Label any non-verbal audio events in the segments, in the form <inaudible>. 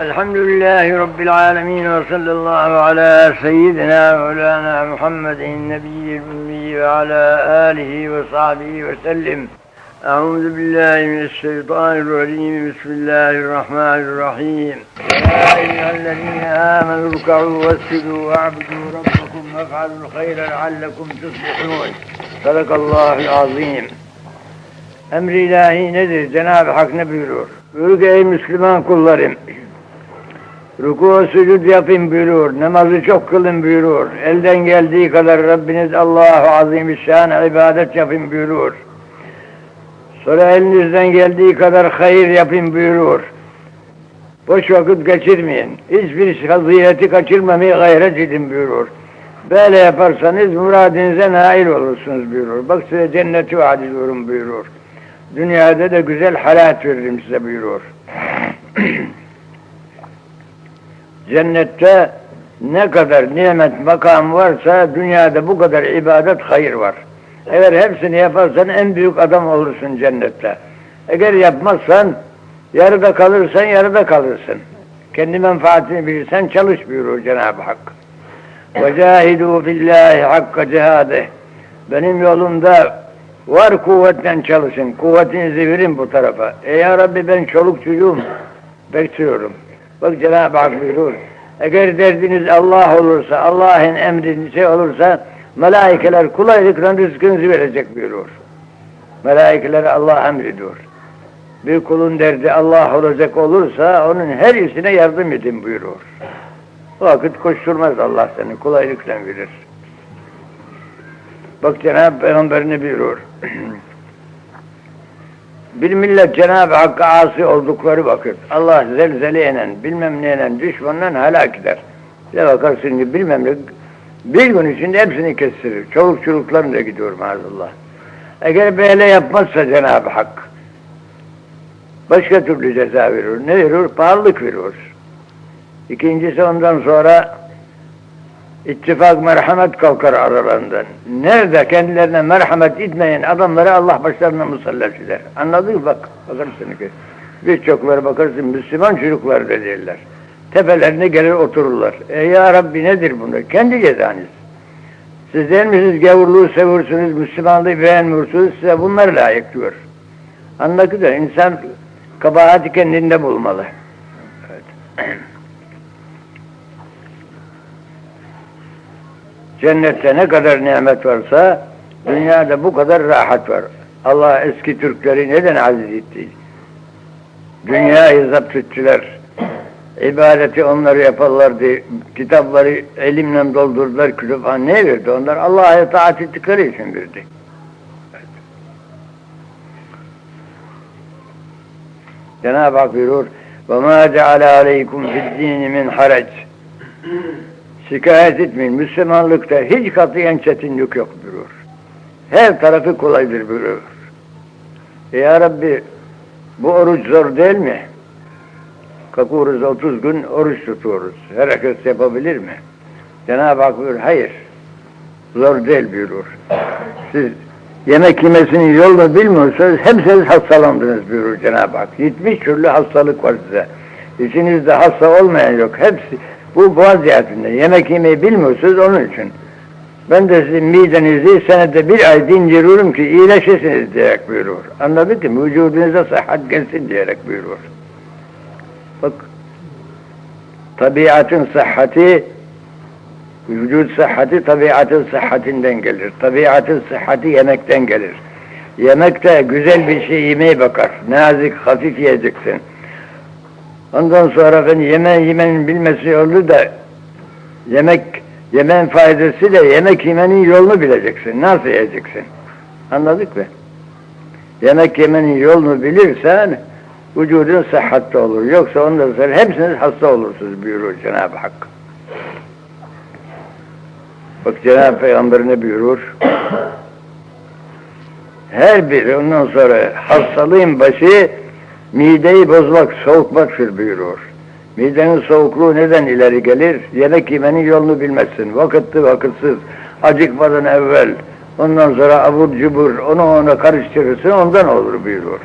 الحمد لله رب العالمين وصلى الله على سيدنا مولانا محمد النبي الأمي وعلى آله وصحبه وسلم. أعوذ بالله من الشيطان الرجيم. بسم الله الرحمن الرحيم. يا أيها الذين آمنوا اركعوا واسجدوا واعبدوا ربكم وافعلوا الخير لعلكم تفلحون. صدق الله العظيم. Emri ilahi nedir? Cenab-ı Hak ne buyurur? Ki ey Müslüman kullarım Ruku sücud yapın buyurur. Namazı çok kılın buyurur. Elden geldiği kadar Rabbiniz Allahu Azimüşşan ibadet yapın buyurur. Sonra elinizden geldiği kadar hayır yapın buyurur. Boş vakit geçirmeyin. Hiçbir haziyeti kaçırmamaya gayret edin buyurur. Böyle yaparsanız muradınıza nail olursunuz buyurur. Bak size cenneti vaat ediyorum buyurur. Dünyada da güzel hayat veririm size buyurur. <clears throat> Cennette ne kadar nimet makam varsa dünyada bu kadar ibadet hayır var. Eğer hepsini yaparsan en büyük adam olursun cennette. Eğer yapmazsan yarıda kalırsan yarıda kalırsın. Kendi menfaatini bilirsen çalış buyurur Cenab-ı Hak. وَجَاهِدُوا فِي اللّٰهِ حَقَّ cihade. Benim yolumda var kuvvetten çalışın. Kuvvetinizi verin bu tarafa. E ya Rabbi ben çoluk çocuğum bekliyorum. Bak Cenab-ı Hak buyurur. Eğer derdiniz Allah olursa, Allah'ın emri şey olursa melaikeler kolaylıkla rızkınızı verecek buyurur. Melaikeler Allah emrediyor. Bir kulun derdi Allah olacak olursa onun her işine yardım edin buyurur. O vakit koşturmaz Allah seni, kolaylıkla verir. Bak Cenab-ı Peygamber ne buyurur? <clears throat> bir millet Cenab-ı Hakk'a asi oldukları vakit Allah zelzeleyle bilmem neyle düşmanla helak eder. Bir bakarsın ki bilmem ne bir gün içinde hepsini kestirir. Çoluk çocuklarını da gidiyor maazallah. Eğer böyle yapmazsa Cenab-ı Hak başka türlü ceza verir. Ne verir? Pahalılık verir. İkincisi ondan sonra ittifak merhamet kalkar aralarından. Nerede kendilerine merhamet etmeyen adamları Allah başlarına musallat eder. Anladın mı? Bak, bakarsın ki birçokları bakarsın Müslüman çocuklar da. Tepelerine gelir otururlar. E ya Rabbi nedir bunu? Kendi cezanız. Siz der misiniz gavurluğu seviyorsunuz, Müslümanlığı beğenmiyorsunuz, size bunlar layık diyor. Anladın mı? İnsan kabahati kendinde bulmalı. Evet. <clears throat> Cennette ne kadar nimet varsa dünyada bu kadar rahat var. Allah eski Türkleri neden aziz etti? Dünyayı zapt ettiler. İbadeti onları yaparlardı. Kitapları elimle doldurdular. Kütüphane ne verdi? Onlar Allah'a taat ettikleri için verdi. Cenab-ı Hak buyurur وَمَا جَعَلَ عَلَيْكُمْ فِي الدِّينِ مِنْ حَرَجٍ Şikayet etmeyin. Müslümanlıkta hiç katiyen çetinlik yok buyurur. Her tarafı kolaydır buyurur. E ya Rabbi bu oruç zor değil mi? Kalkıyoruz 30 gün oruç tutuyoruz. Herkes yapabilir mi? Cenab-ı Hak buyurur. Hayır. Zor değil buyurur. Siz yemek yemesini yolunu bilmiyorsanız hepsiniz hastalandınız buyurur Cenab-ı Hak. 70 türlü hastalık var size. İçinizde hasta olmayan yok. Hepsi bu boğaz ziyaretinde. Yemek yemeyi bilmiyorsunuz onun için. Ben de sizin midenizi senede bir ay dindiriyorum ki iyileşesiniz diyerek buyurur. Anladık mı? Vücudunuza sıhhat gelsin diyerek buyurur. Bak, tabiatın sıhhati, vücut sıhhati tabiatın sıhhatinden gelir. Tabiatın sıhhati yemekten gelir. Yemekte güzel bir şey yemeye bakar. Nazik, hafif yiyeceksin. Ondan sonra ben yemen yemenin bilmesi olur da yemek yemen faydası da yemek yemenin yolunu bileceksin. Nasıl yiyeceksin? Anladık mı? Yemek yemenin yolunu bilirsen vücudun sıhhatte olur. Yoksa ondan sonra hepsiniz hasta olursunuz buyurur Cenab-ı Hak. Bak Cenab-ı Peygamber ne buyurur? Her bir ondan sonra hastalığın başı mideyi bozmak, soğutmaktır buyurur. Midenin soğukluğu neden ileri gelir? Yemek yemenin yolunu bilmezsin. Vakitli vakitsiz, acıkmadan evvel, ondan sonra abur cubur, onu ona karıştırırsın, ondan olur buyurur.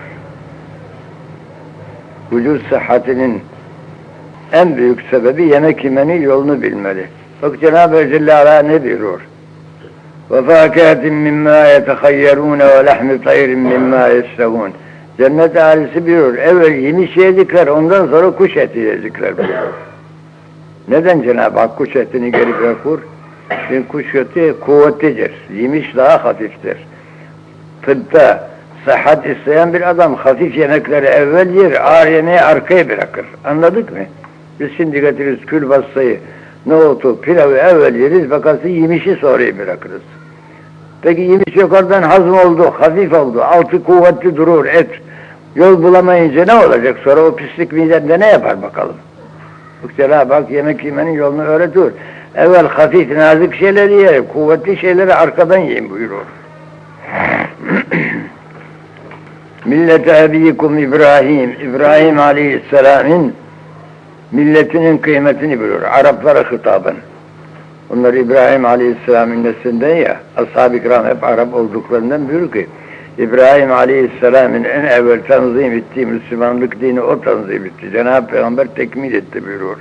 Vücut sıhhatinin en büyük sebebi yemek yemenin yolunu bilmeli. Bak Cenab-ı Hak Celle Ala ne buyuruyor? وَفَاكَهَةٍ مِمَّا يَتَخَيَّرُونَ وَلَحْمِ طَيْرٍ مِمَّا يَشْتَهُونَ Cennet ailesi buyuruyor. Evvel yemiş yedikler, ondan sonra kuş eti yedikler buyuruyor. Neden Cenab-ı Hak kuş etini geri bırakır? Çünkü kuş eti kuvvetlidir. Yemiş daha hafiftir. Tıpta sıhhat isteyen bir adam hafif yemekleri evvel yer, ağır yemeği arkaya bırakır. Anladık mı? Biz şimdi getiririz külbastayı, nohutu, pilavı evvel yeriz, bakarsın yemişi sonra bırakırız. Peki yemiş yukarıdan hazm oldu, hafif oldu, altı kuvvetli durur, et. Yol bulamayınca ne olacak? Sonra o pislik midende ne yapar bakalım? Bu Cenab-ı Hak yemek yemenin yolunu öğretiyor. Evvel hafif, nazik şeyleri ye, kuvvetli şeyleri arkadan yiyin buyuruyor. <clears throat> Millete ebiyikum İbrahim, İbrahim Aleyhisselam'ın milletinin kıymetini biliyor. Araplara hitaben. Onlar İbrahim Aleyhisselam'ın neslinden ya, ashab-ı hep Arap olduklarından buyuruyor ki, İbrahim Aleyhisselam'ın en evvel tanzim ettiği Müslümanlık dini o tanzim etti. Cenab-ı Peygamber tekmil etti buyuruyor.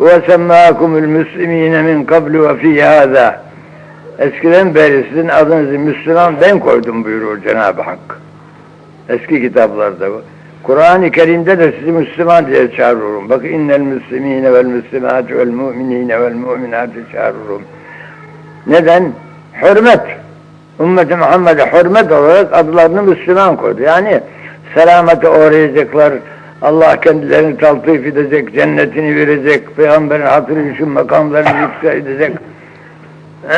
وَسَمَّاكُمُ الْمُسْلِم۪ينَ مِنْ قَبْلُ وَفِي هَذَا Eskiden beri sizin adınızı Müslüman ben koydum buyuruyor Cenab-ı Hak. Eski kitaplarda bu. Kur'an-ı Kerim'de de sizi Müslüman diye çağırıyorum. Bak innel müslimine vel müslimat vel mu'minine vel mu'minatı çağırıyorum. Neden? Hürmet. Ümmeti Muhammed'e hürmet olarak adlarını Müslüman koydu. Yani selamete uğrayacaklar. Allah kendilerini taltif edecek, cennetini verecek, peygamberin hatırı için makamlarını yükselecek. <coughs>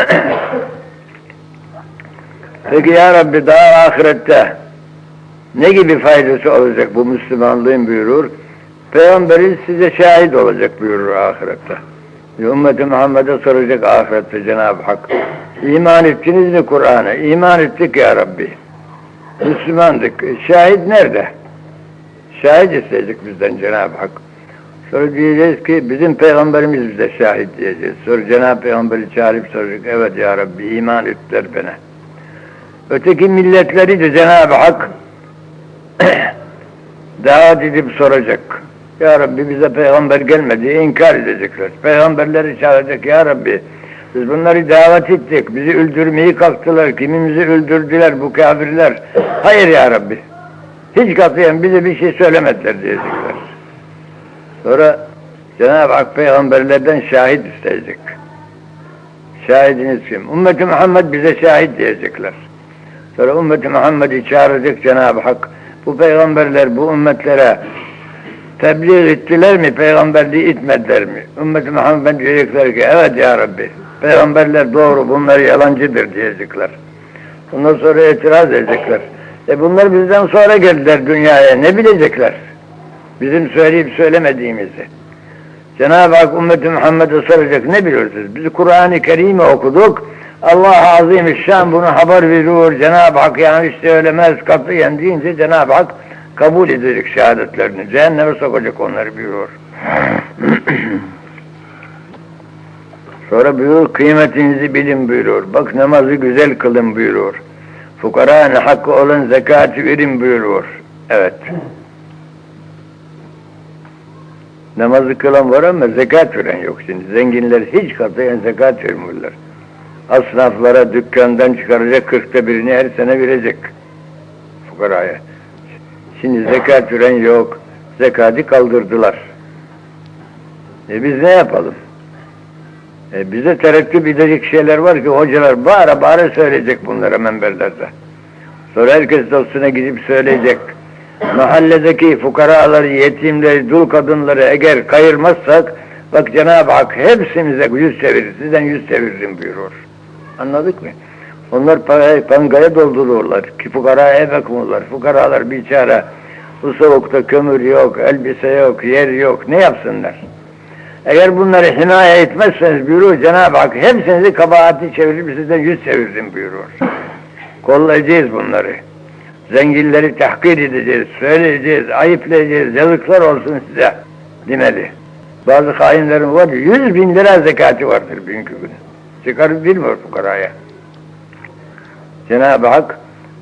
Peki ya Rabbi daha ahirette ne gibi faydası olacak bu Müslümanlığın buyurur? Peygamberi size şahit olacak buyurur ahirette. Ümmeti Muhammed'e soracak ahirette Cenab-ı Hak. İman ettiniz mi Kur'an'a? İman ettik ya Rabbi. Müslümandık. Şahit nerede? Şahit isteyecek bizden Cenab-ı Hak. Sonra diyeceğiz ki bizim peygamberimiz bize şahit diyeceğiz. Sonra Cenab-ı Peygamberi çağırıp soracak. Evet ya Rabbi iman ettiler bana. Öteki milletleri de Cenab-ı Hak <coughs> davet edip soracak. Ya Rabbi bize peygamber gelmedi, inkar edecekler. Peygamberleri çağıracak, Ya Rabbi biz bunları davet ettik, bizi öldürmeyi kalktılar, kimimizi öldürdüler bu kafirler. Hayır Ya Rabbi, hiç katiyen bize bir şey söylemediler diyecekler. Sonra Cenab-ı Hak peygamberlerden şahit isteyecek. Şahidiniz kim? Ümmeti Muhammed bize şahit diyecekler. Sonra ümmeti Muhammed'i çağıracak Cenab-ı Hak. Bu peygamberler bu ümmetlere tebliğ ettiler mi, peygamberliği itmediler mi? Ümmet-i Muhammed diyecekler ki, evet ya Rabbi, peygamberler doğru, bunlar yalancıdır diyecekler. Ondan sonra itiraz edecekler. E bunlar bizden sonra geldiler dünyaya, ne bilecekler? Bizim söyleyip söylemediğimizi. Cenab-ı Hak ümmeti Muhammed'e soracak, ne biliyorsunuz? Biz Kur'an-ı Kerim'i okuduk, Allah Azimüşşan bunu haber veriyor, Cenab-ı Hak yanlış söylemez, katiyen deyince Cenab-ı Hak kabul edecek şehadetlerini. Cehenneme sokacak onları buyuruyor. Sonra buyuruyor kıymetinizi bilin buyuruyor. Bak namazı güzel kılın buyuruyor. Fukaranın hakkı olan zekatı verin buyuruyor. Evet. Namazı kılan var ama zekat veren yok şimdi. Zenginler hiç katayen zekat vermiyorlar. Asnaflara dükkandan çıkaracak kırkta birini her sene verecek. Fukaraya. Şimdi zekat veren yok. Zekatı kaldırdılar. E biz ne yapalım? E bize tereddüt edecek şeyler var ki hocalar bağıra bağıra söyleyecek bunlara menberlerde. Sonra herkes dostuna gidip söyleyecek. Mahalledeki fukaraları, yetimleri, dul kadınları eğer kayırmazsak bak Cenab-ı Hak hepsimize yüz çevirir. Sizden yüz çeviririm buyuruyor. Anladık mı? Onlar parayı pangaya dolduruyorlar. Ki fukaraya bakmıyorlar. Fukaralar biçare. Bu soğukta kömür yok, elbise yok, yer yok. Ne yapsınlar? Eğer bunları himaye etmezseniz buyuruyor Cenab-ı Hak hepsinizi kabahati çevirip sizden yüz çevirdim buyuruyor. Kollayacağız bunları. Zenginleri tahkir edeceğiz, söyleyeceğiz, ayıplayacağız, yazıklar olsun size demeli. Bazı hainlerin var yüz bin lira zekatı vardır bugünkü gün. Çıkarıp bilmiyor fukaraya. Cenab-ı Hak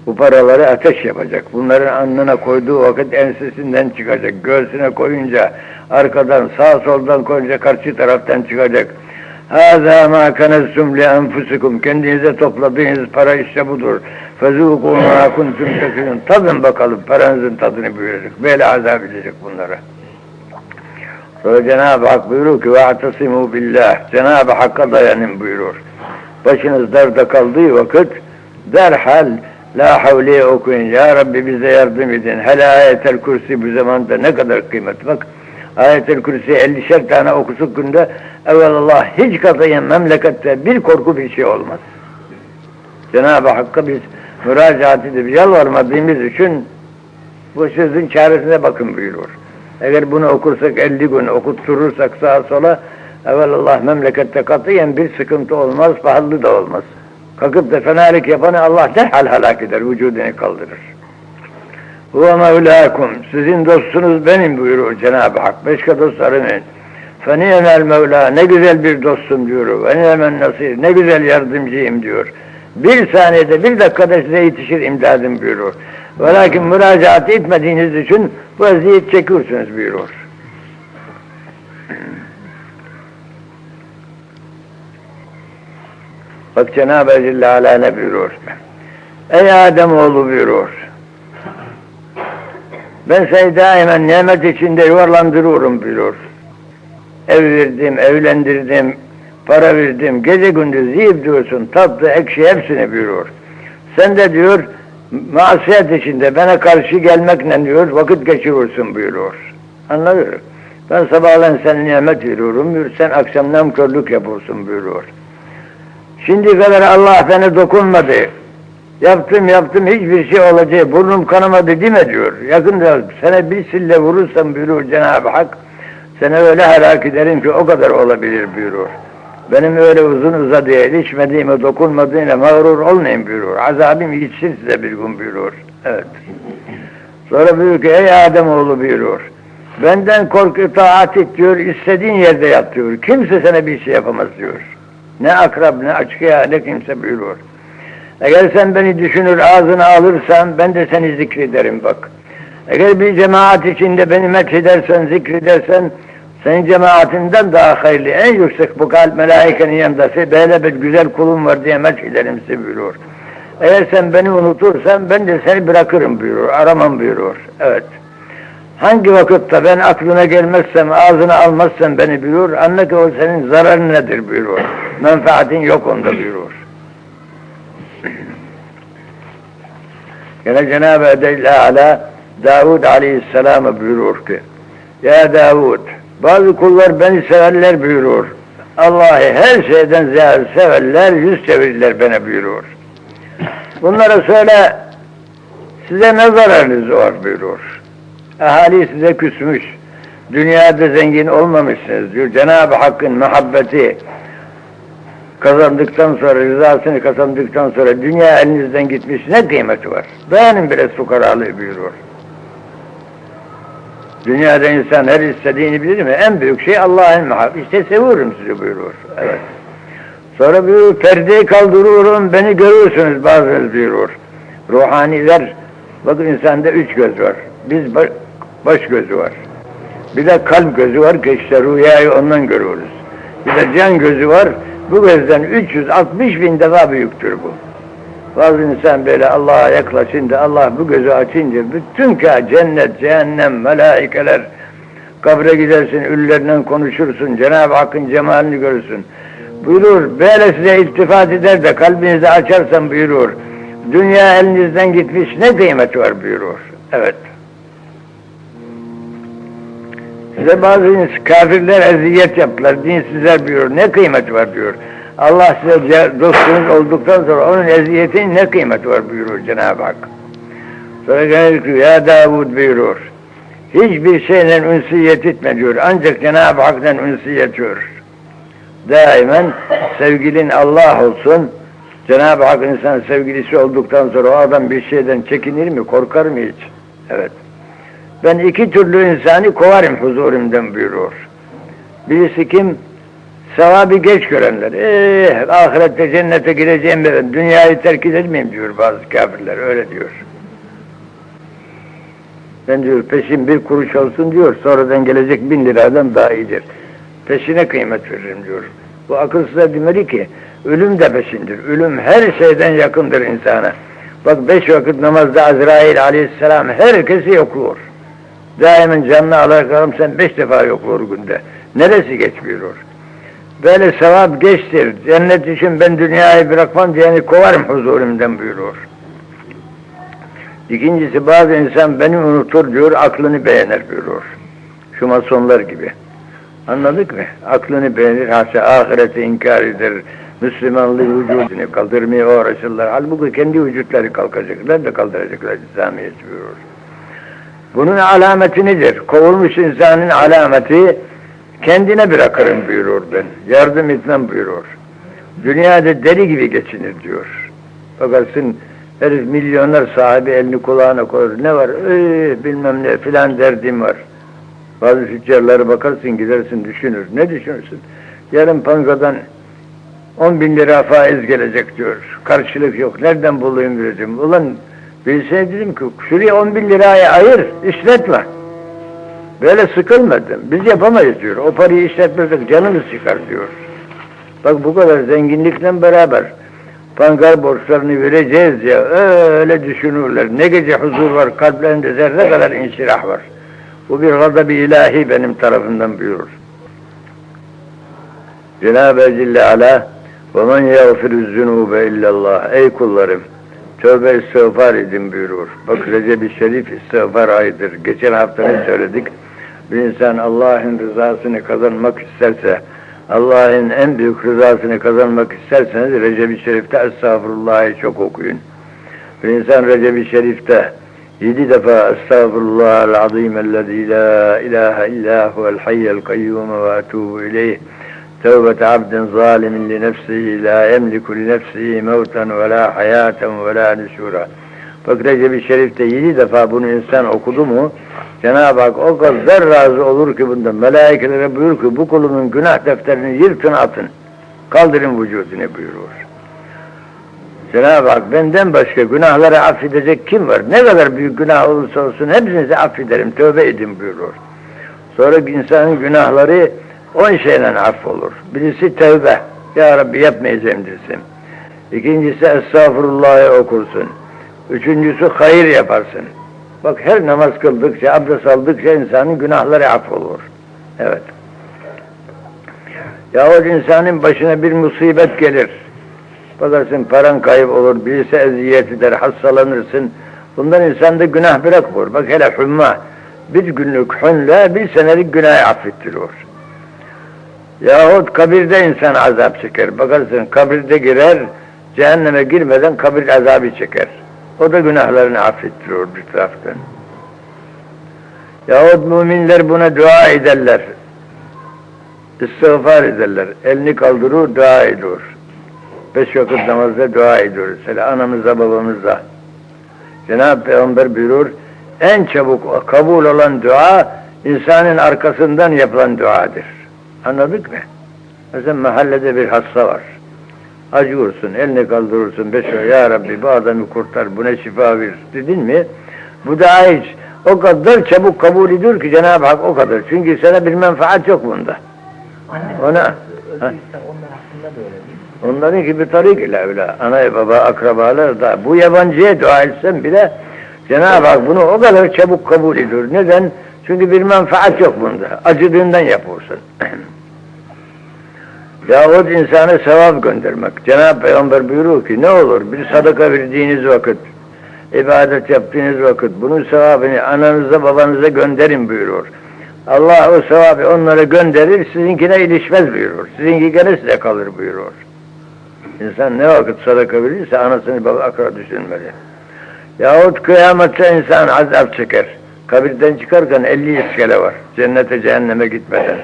Bu paraları ateş yapacak. Bunların alnına koyduğu vakit ensesinden çıkacak. Göğsüne koyunca arkadan sağ soldan koyunca karşı taraftan çıkacak. Hâzâ mâ kaneztum li enfusikum. Kendinize topladığınız para işte budur. Fezûkû mâ kuntum tekûn. Tadın bakalım paranızın tadını buyuracak. Böyle azap edecek bunlara. Sonra Cenab-ı Hak buyuruyor ki وَاَعْتَصِمُوا billah. Cenab-ı Hakk'a dayanın buyurur. Başınız darda kaldığı vakit derhal La havliye okuyun. Ya Rabbi bize yardım edin. Hele ayetel kürsi bu zamanda ne kadar kıymet. Bak ayetel kürsi 50'şer tane okusuk günde evvelallah hiç katayen memlekette bir korku bir şey olmaz. Cenab-ı Hakk'a biz müracaat edip yalvarmadığımız için bu sözün çaresine bakın buyurur. Eğer bunu okursak 50 gün okutturursak sağa sola evvelallah memlekette katiyen bir sıkıntı olmaz, pahalı da olmaz. Kalkıp da fenalık yapanı Allah derhal helak eder, vücudunu kaldırır. Huve mevlâkum, sizin dostunuz benim buyurur Cenab-ı Hak. Başka dost aramayın. Feniyemel Mevla, ne güzel bir dostum diyor. Ve niyemen nasir, ne güzel yardımcıyım diyor. Bir saniyede, bir dakikada size yetişir imdadım buyurur. Ve lakin müracaat etmediğiniz için bu eziyet çekiyorsunuz buyurur. Bak Cenab-ı Celle Ala ne buyuruyor? Ey Ademoğlu buyuruyor. Ben seni daimen nimet içinde yuvarlandırıyorum buyuruyor. Ev verdim, evlendirdim, para verdim, gece gündüz yiyip diyorsun, tatlı, ekşi hepsini buyuruyor. Sen de diyor, masiyet içinde bana karşı gelmekle diyor, vakit geçiriyorsun buyuruyor. Anladın mı? Ben sabahleyin sana nimet veriyorum, sen akşam namkörlük yapıyorsun buyuruyor. Şimdi kadar Allah beni dokunmadı. Yaptım yaptım hiçbir şey olacak. Burnum kanamadı deme diyor. Yakında sana bir sille vurursam buyurur Cenab-ı Hak. Seni öyle helak ederim ki o kadar olabilir buyurur. Benim öyle uzun uzadıya ilişmediğime dokunmadığıyla mağrur olmayın buyurur. Azabım yetişir size bir gün buyurur. Evet. Sonra buyuruyor ki ey Ademoğlu buyurur. Benden kork itaat et diyor. istediğin yerde yat diyor. Kimse sana bir şey yapamaz diyor. Ne akrab ne açkıya ne kimse buyurur. Eğer sen beni düşünür ağzına alırsan ben de seni zikrederim bak. Eğer bir cemaat içinde beni methedersen, zikredersen senin cemaatinden daha hayırlı, en yüksek bu kalp melaikenin yanında böyle bir güzel kulum var diye methederim size buyurur. Eğer sen beni unutursan ben de seni bırakırım buyurur, aramam buyurur. Evet. Hangi vakitte ben aklına gelmezsem, ağzına almazsam beni buyurur, anla ki o senin zararın nedir buyurur. Menfaatin yok onda buyurur. <clears throat> Yine Cenab-ı Ala Davud Aleyhisselam'a buyurur ki Ya Davud bazı kullar beni severler buyurur. Allah'ı her şeyden ziyade severler, yüz çevirirler bana buyurur. Bunlara söyle size ne zararınız var buyurur. Ahali size küsmüş. Dünyada zengin olmamışsınız diyor. Cenab-ı Hakk'ın muhabbeti kazandıktan sonra, rızasını kazandıktan sonra dünya elinizden gitmiş ne kıymeti var? Dayanın biraz fukaralığı buyurur. Dünyada insan her istediğini bilir mi? En büyük şey Allah'ın muhabbeti. İşte seviyorum sizi buyurur. Evet. Sonra buyurur, perdeyi kaldırıyorum, beni görürsünüz bazınız buyurur. Ruhaniler, bakın insanda üç göz var. Biz baş, gözü var. Bir de kalp gözü var ki işte rüyayı ondan görüyoruz. Bir de can gözü var. Bu gözden 360 bin defa büyüktür bu. Bazı insan böyle Allah'a yaklaşınca, Allah bu gözü açınca bütün ka cennet, cehennem, melaikeler kabre gidersin, üllerle konuşursun, Cenab-ı Hakk'ın cemalini görürsün. Buyurur, böyle size iltifat eder de kalbinizi açarsan buyurur. Dünya elinizden gitmiş ne kıymeti var buyurur. Evet. Size bazı kafirler eziyet yaptılar, dinsizler buyurur. Ne kıymeti var diyor. Allah size dostunuz olduktan sonra onun eziyetinin ne kıymeti var buyurur Cenab-ı Hak. Sonra gene ya Davud buyurur. Hiçbir şeyle ünsiyet etme diyor. Ancak Cenab-ı Hak'tan ünsiyet diyor. Daimen sevgilin Allah olsun. Cenab-ı Hak insan sevgilisi olduktan sonra o adam bir şeyden çekinir mi, korkar mı hiç? Evet. Ben iki türlü insanı kovarım huzurumdan buyurur. Birisi kim? Sevabı geç görenler. Eh, ahirette cennete gireceğim ben. Dünyayı terk etmeyeyim diyor bazı kafirler. Öyle diyor. Ben diyor peşin bir kuruş olsun diyor. Sonradan gelecek bin liradan daha iyidir. Peşine kıymet veririm diyor. Bu akılsıza demeli ki ölüm de peşindir. Ölüm her şeyden yakındır insana. Bak beş vakit namazda Azrail aleyhisselam herkesi yokluyor. Daimen canını alarak sen beş defa yokluyor günde. Neresi geç buyuruyor. Böyle sevap geçtir. Cennet için ben dünyayı bırakmam diyeni kovarım huzurumdan buyuruyor. İkincisi bazı insan beni unutur diyor, aklını beğenir buyuruyor. Şu masonlar gibi. Anladık mı? Aklını beğenir, haşa ahireti inkar eder, Müslümanlığı vücudunu kaldırmaya uğraşırlar. Halbuki kendi vücutları kalkacaklar da kaldıracaklar İslamiyet buyuruyor. Bunun alameti nedir? Kovulmuş insanın alameti kendine bırakırım buyuruyor ben. Yardım etmem buyuruyor. Dünyada deli gibi geçinir diyor. Bakarsın herif milyonlar sahibi elini kulağına koyar. Ne var? Ee, bilmem ne filan derdim var. Bazı tüccarlara bakarsın gidersin düşünür. Ne düşünürsün? Yarın pankadan 10 bin lira faiz gelecek diyor. Karşılık yok. Nereden bulayım dedim. Ulan bilsene dedim ki şuraya 10 bin liraya ayır, işletme. Böyle sıkılmadım. Biz yapamayız diyor. O parayı işletmezsek canımız çıkar diyor. Bak bu kadar zenginlikle beraber pankar borçlarını vereceğiz ya öyle düşünürler. Ne gece huzur var kalplerinde zerre kadar inşirah var. Bu bir gazab-ı ilahi benim tarafından buyurur. Cenab-ı Celle Ala وَمَنْ يَغْفِرُ الذُّنُوبَ اِلَّا اللّٰهِ Ey kullarım! Tövbe istiğfar edin buyurur. Bak Recep-i Şerif istiğfar ayıdır. Geçen hafta ne söyledik? Bir insan Allah'ın rızasını kazanmak isterse, Allah'ın en büyük rızasını kazanmak isterseniz Recep-i Şerif'te Estağfurullah'ı çok okuyun. Bir insan Recep-i Şerif'te yedi defa Estağfurullahal azim ellezî la ilahe illâ huvel hayyel kayyum ve etûbu ileyh توبة عبد ظالم لنفسه لا يملك لنفسه موتا ولا حياة ولا نشورا. Bak Recep-i Şerif'te yedi defa bunu insan okudu mu Cenab-ı Hak o kadar razı olur ki bundan. Melaikelere buyur ki bu kulumun günah defterini yırtın atın. Kaldırın vücudunu buyurur. Cenab-ı Hak benden başka günahları affedecek kim var? Ne kadar büyük günah olursa olsun hepsinizi affederim, tövbe edin buyurur. Sonra insanın günahları on şeyden affolur. Birisi tevbe. Ya Rabbi yapmayacağım desin. İkincisi estağfurullah'ı okursun. Üçüncüsü hayır yaparsın. Bak her namaz kıldıkça, abdest aldıkça insanın günahları affolur. Evet. Yahut insanın başına bir musibet gelir. Bakarsın paran kayıp olur, birisi eziyet eder, hastalanırsın. Bundan insanda günah bırakmıyor. Bak hele hümma. Bir günlük hünle bir senelik günahı affettiriyor. Yahut kabirde insan azap çeker. Bakarsın kabirde girer, cehenneme girmeden kabir azabı çeker. O da günahlarını affettiriyor bir taraftan. Yahut müminler buna dua ederler. İstiğfar ederler. Elini kaldırır, dua ediyor. Beş vakit namazda dua ediyoruz. Hele anamıza, babamıza. Cenab-ı Peygamber buyurur, en çabuk kabul olan dua, insanın arkasından yapılan duadır. Anladık mı? Mesela mahallede bir hasta var. Acıyorsun, elini kaldırırsın, beş ay, Ya Rabbi bu adamı kurtar, buna şifa ver dedin mi? Bu da hiç o kadar çabuk kabul ediyor ki Cenab-ı Hak o kadar. Çünkü sana bir menfaat yok bunda. Anne, Ona- mi? Onların gibi tarik ile öyle. Ana baba akrabalar da bu yabancıya dua etsen bile Cenab-ı Hak bunu o kadar çabuk kabul ediyor. Neden? Çünkü bir menfaat yok bunda. Acıdığından yapıyorsun. <clears throat> Yahut insana sevap göndermek. Cenab-ı Peygamber buyuruyor ki ne olur bir sadaka verdiğiniz vakit, ibadet yaptığınız vakit bunun sevabını ananıza babanıza gönderin buyuruyor. Allah o sevabı onlara gönderir, sizinkine ilişmez buyuruyor. Sizinki gene size kalır buyuruyor. İnsan ne vakit sadaka verirse anasını baba akra düşünmeli. Yahut kıyamette insan azap çeker. Kabirden çıkarken 50 iskele var. Cennete cehenneme gitmeden.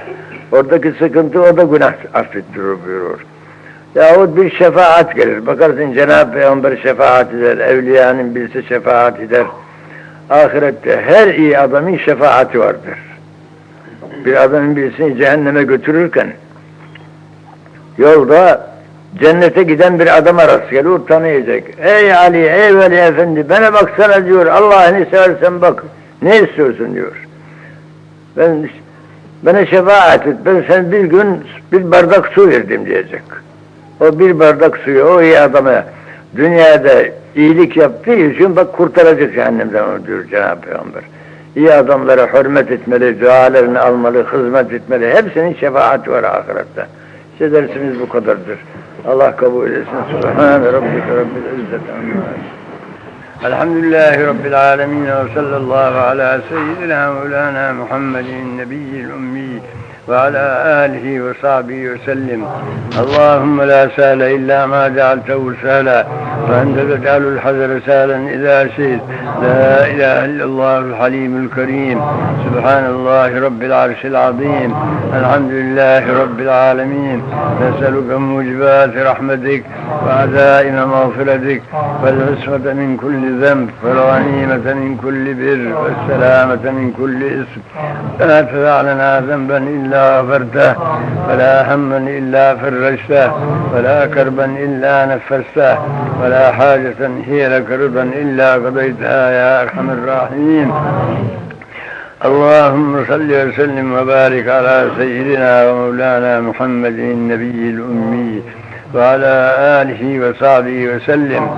Oradaki sıkıntı o da günah affettirir buyurur. Yahut bir şefaat gelir. Bakarsın Cenab-ı Peygamber şefaat eder. Evliyanın birisi şefaat eder. Ahirette her iyi adamın şefaati vardır. Bir adamın birisini cehenneme götürürken Yolda cennete giden bir adama rast geliyor tanıyacak. Ey Ali, ey Veli Efendi bana baksana diyor. Allah'ını seversen bak. Ne istiyorsun diyor. Ben bana şefaat et. Ben sen bir gün bir bardak su verdim diyecek. O bir bardak suyu o iyi adama dünyada iyilik yaptığı için bak kurtaracak cehennemden onu diyor Cenab-ı Peygamber. İyi adamlara hürmet etmeli, dualarını almalı, hizmet etmeli. Hepsinin şefaati var ahirette. İşte dersimiz bu kadardır. Allah kabul etsin. Subhane rabbike rabbil izzeti amma الحمد لله رب العالمين وصلى الله على سيدنا مولانا محمد النبي الأمي وعلى آله وصحبه وسلم. اللهم لا سهل إلا ما جعلته سهلا. فأنت آه. تجعل الحذر سهلا إذا شئت. لا إله إلا الله الحليم الكريم. سبحان الله رب العرش العظيم. الحمد لله رب العالمين. نسألك موجبات رحمتك وعزائم مغفرتك. والعصمة من كل ذنب. والغنيمة من كل بر. والسلامة من كل إثم لا تدع لنا ذنبا إلا غفرته. ولا هما إلا فرجته. ولا كربا إلا نفسته. ولا ولا حاجة هي لك رضا إلا قضيتها يا أرحم الراحمين. اللهم صل وسلم وبارك على سيدنا ومولانا محمد النبي الأمي وعلى آله وصحبه وسلم.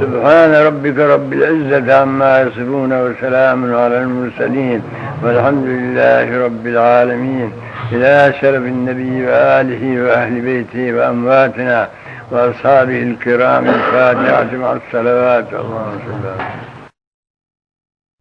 سبحان ربك رب العزة عما يصفون وسلام على المرسلين. والحمد لله رب العالمين. إلى شرف النبي وآله وأهل بيته وأمواتنا. وأصحابه الكرام الفاتحة مع الصلوات اللهم صل على